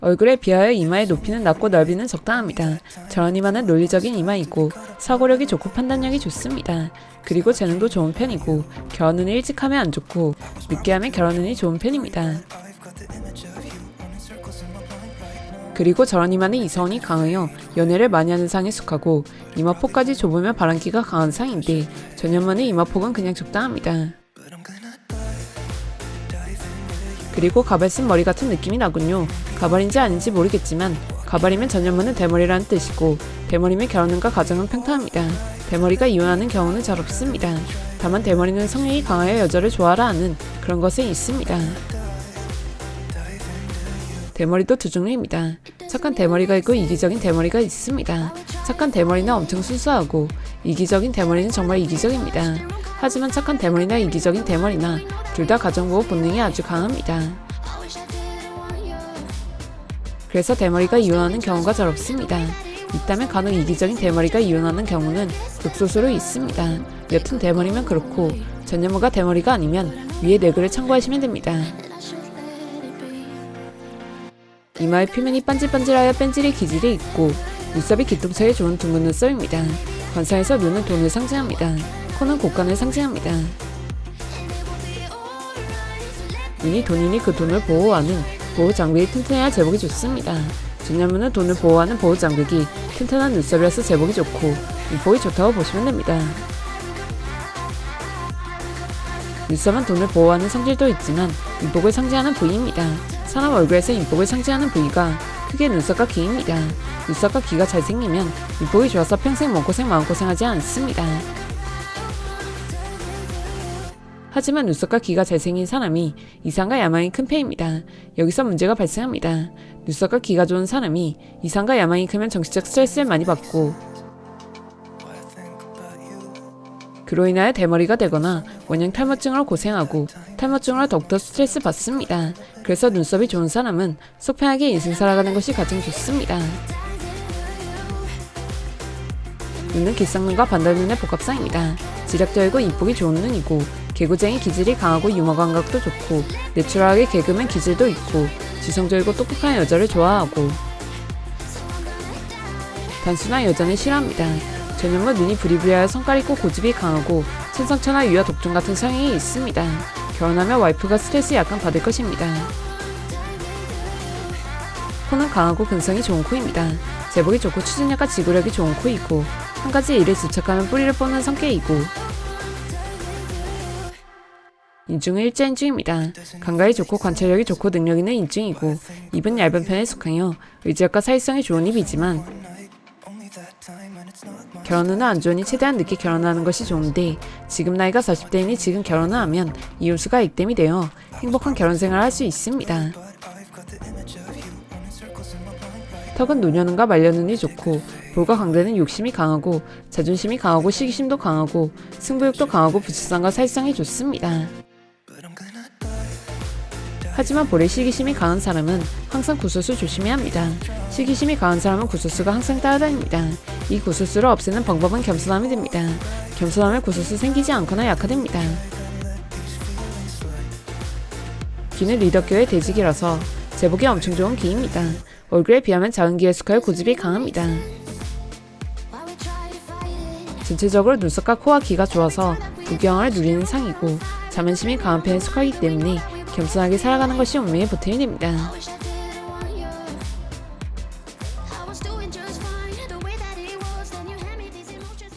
얼굴에 비하여 이마의 높이는 낮고 넓이는 적당합니다. 저런 이마는 논리적인 이마이고 사고력이 좋고 판단력이 좋습니다. 그리고 재능도 좋은 편이고 결혼은 일찍 하면 안 좋고 늦게 하면 결혼 운이 좋은 편입니다. 그리고 저런 이마는 이성이 강하여 연애를 많이 하는 상에 속하고 이마폭까지 좁으면 바람기가 강한 상인데 전현무의 이마폭은 그냥 적당합니다. 그리고 가발 쓴 머리 같은 느낌이 나군요. 가발인지 아닌지 모르겠지만 가발이면 전현무는 대머리라는 뜻이고 대머리면 결혼은과 가정은 평탄합니다. 대머리가 이혼하는 경우는 잘 없습니다. 다만 대머리는 성욕이 강하여 여자를 좋아하라 하는 그런 것은 있습니다. 대머리도 두 종류입니다. 착한 대머리가 있고 이기적인 대머리가 있습니다. 착한 대머리는 엄청 순수하고 이기적인 대머리는 정말 이기적입니다. 하지만 착한 대머리나 이기적인 대머리나 둘 다 가정보호 본능이 아주 강합니다. 그래서 대머리가 이혼하는 경우가 잘 없습니다. 있다면 간혹 이기적인 대머리가 이혼하는 경우는 극소수로 있습니다. 여튼 대머리면 그렇고 전현무가 대머리가 아니면 위에 네 글을 참고하시면 됩니다. 이마의 표면이 반질반질하여 뺀질의 기질이 있고 눈썹이 기통차에 좋은 둥근 눈썹입니다. 관상에서 눈은 돈을 상징합니다. 코는 곡간을 상징합니다. 눈이 돈이니 그 돈을 보호하는 보호 장벽이 튼튼해야 제복이 좋습니다. 전현무는 돈을 보호하는 보호 장벽이 튼튼한 눈썹이라서 제복이 좋고 눈복이 좋다고 보시면 됩니다. 눈썹은 돈을 보호하는 성질도 있지만 인복을 상징하는 부위입니다. 사람 얼굴에서 인복을 상징하는 부위가 크게 눈썹과 귀입니다. 눈썹과 귀가 잘생기면 인복이 좋아서 평생 몸고생 마음고생하지 않습니다. 하지만 눈썹과 귀가 잘생긴 사람이 이상과 야망이 큰 편입니다. 여기서 문제가 발생합니다. 눈썹과 귀가 좋은 사람이 이상과 야망이 크면 정신적 스트레스를 많이 받고 그로 인하여 대머리가 되거나 원형 탈모증으로 고생하고 탈모증으로 더욱더 스트레스 받습니다. 그래서 눈썹이 좋은 사람은 속 편하게 인생 살아가는 것이 가장 좋습니다. 눈은 길상눈과 반달눈의 복합상입니다. 지력적이고 이쁘기 좋은 눈이고 개구쟁이 기질이 강하고 유머 감각도 좋고 내추럴하게 개그맨 기질도 있고 지성적이고 똑똑한 여자를 좋아하고 단순한 여자는 싫어합니다. 전현무 눈이 부리부리하여 성깔 있고 고집이 강하고 천상천하 유아 독종 같은 성향이 있습니다. 결혼하면 와이프가 스트레스 약간 받을 것입니다. 코는 강하고 근성이 좋은 코입니다. 제복이 좋고 추진력과 지구력이 좋은 코이고 한 가지 일에 집착하면 뿌리를 뽑는 성격이고 인중은 일자 인중입니다. 감각이 좋고 관찰력이 좋고 능력 있는 인중이고 입은 얇은 편에 속하여 의지력과 사회성이 좋은 입이지만 결혼 은 안 좋으니 최대한 늦게 결혼하는 것이 좋은데 지금 나이가 40대이니 지금 결혼을 하면 이혼수가 액땜이 되어 행복한 결혼 생활을 할 수 있습니다. 턱은 노년은과 말년운이 좋고 볼과 강대는 욕심이 강하고 자존심이 강하고 시기심도 강하고 승부욕도 강하고 부치상과 사회성이 좋습니다. 하지만 볼에 시기심이 강한 사람은 항상 구설수 조심해야 합니다. 시기심이 강한 사람은 구설수가 항상 따라다닙니다. 이 구설수를 없애는 방법은 겸손함이 됩니다. 겸손하면 구설수 생기지 않거나 약화됩니다. 귀는 리더교의 대직이라서 제복이 엄청 좋은 귀입니다. 얼굴에 비하면 작은 귀에 속하여 고집이 강합니다. 전체적으로 눈썹과 코와 귀가 좋아서 부경을 누리는 상이고 자만심이 강한 편에 속하기 때문에 겸손하게 살아가는 것이 운명의 보탬이 됩니다.